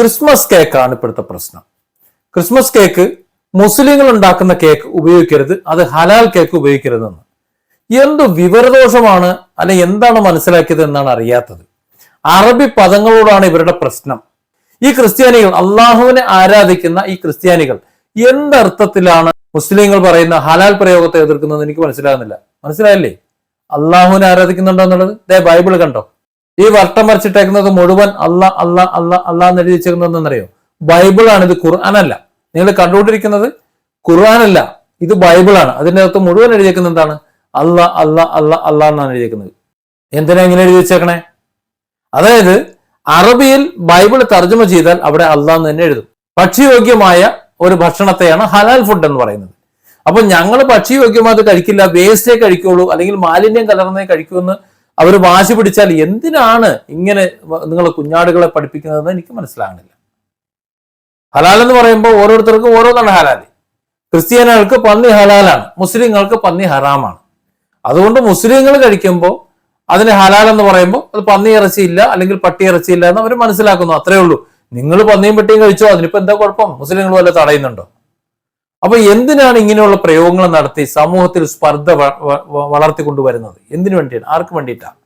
Christmas കേക്കാണ് ഇപ്പോഴത്തെ പ്രശ്നം. ക്രിസ്മസ് കേക്ക് മുസ്ലിങ്ങൾ ഉണ്ടാക്കുന്ന കേക്ക് ഉപയോഗിക്കരുത് അത് ഹലാൽ കേക്ക് ഉപയോഗിക്കരുതെന്ന്. എന്ത് വിവരദോഷമാണ് അല്ലെ എന്താണ് മനസ്സിലാക്കിയത് എന്നാണ് അറിയാത്തത്. അറബി പദങ്ങളോടാണ് ഇവരുടെ പ്രശ്നം. ഈ ക്രിസ്ത്യാനികൾ അള്ളാഹുവിനെ ആരാധിക്കുന്ന ഈ ക്രിസ്ത്യാനികൾ എന്തർത്ഥത്തിലാണ് മുസ്ലിങ്ങൾ പറയുന്ന ഹലാൽ പ്രയോഗത്തെ എതിർക്കുന്നത് എനിക്ക് മനസ്സിലാകുന്നില്ല. മനസ്സിലായില്ലേ? അള്ളാഹുവിനെ ആരാധിക്കുന്നുണ്ടോ എന്നുള്ളത്? ദേ ബൈബിൾ കണ്ടോ? ഈ വട്ടം വരച്ചിട്ടേക്കുന്നത് മുഴുവൻ അല്ല അല്ല അല്ല അല്ല എന്ന് എഴുതി ബൈബിളാണ് ഇത് ഖുർആാനല്ല. നിങ്ങൾ കണ്ടുകൊണ്ടിരിക്കുന്നത് ഖുർആാനല്ല ഇത് ബൈബിളാണ്. അതിന്റെ അകത്ത് മുഴുവൻ എഴുതിയേക്കുന്നത് എന്താണ്? അല്ല അല്ല അല്ല അല്ല എന്നാണ് എഴുതിയേക്കുന്നത് എന്തിനാ ഇങ്ങനെ എഴുതി വെച്ചേക്കണേ? അതായത് അറബിയിൽ ബൈബിൾ തർജമ ചെയ്താൽ അവിടെ അള്ളാന്ന് തന്നെ എഴുതും. ഭക്ഷ്യയോഗ്യമായ ഒരു ഭക്ഷണത്തെയാണ് ഹലാൽ ഫുഡ് എന്ന് പറയുന്നത്. അപ്പൊ ഞങ്ങൾ ഭക്ഷ്യയോഗ്യമായത് കഴിക്കില്ല വേസ്റ്റേ കഴിക്കുള്ളൂ അല്ലെങ്കിൽ മാലിന്യം കലർന്നേ കഴിക്കൂ എന്ന് അവർ വാശി പിടിച്ചാൽ എന്തിനാണ് ഇങ്ങനെ നിങ്ങൾ കുഞ്ഞാടുകളെ പഠിപ്പിക്കുന്നതെന്ന് എനിക്ക് മനസ്സിലാകുന്നില്ല. ഹലാൽ എന്ന് പറയുമ്പോൾ ഓരോരുത്തർക്കും ഓരോന്നാണ് ഹലാൽ ക്രിസ്ത്യാനികൾക്ക് പന്നി ഹലാലാണ് മുസ്ലിങ്ങൾക്ക് പന്നി ഹറാമാണ്. അതുകൊണ്ട് മുസ്ലിങ്ങൾ കഴിക്കുമ്പോൾ അതിന് ഹലാൽ എന്ന് പറയുമ്പോൾ അത് പന്നി ഇറച്ചിയില്ല അല്ലെങ്കിൽ പട്ടി ഇറച്ചിയില്ല എന്ന് അവർ മനസ്സിലാക്കുന്നു. അത്രേ ഉള്ളൂ. നിങ്ങൾ പന്നിയും പട്ടിയും കഴിച്ചോ? അതിനിപ്പോ എന്താ കുഴപ്പം? മുസ്ലിങ്ങൾ വല്ല തടയുന്നുണ്ടോ? അപ്പൊ എന്തിനാണ് ഇങ്ങനെയുള്ള പ്രയോഗങ്ങൾ നടത്തി സമൂഹത്തിൽ സ്പർദ്ധ വളർത്തിക്കൊണ്ടുവരുന്നത്? എന്തിനു വേണ്ടിയാണ്? ആർക്ക് വേണ്ടിയിട്ടാണ്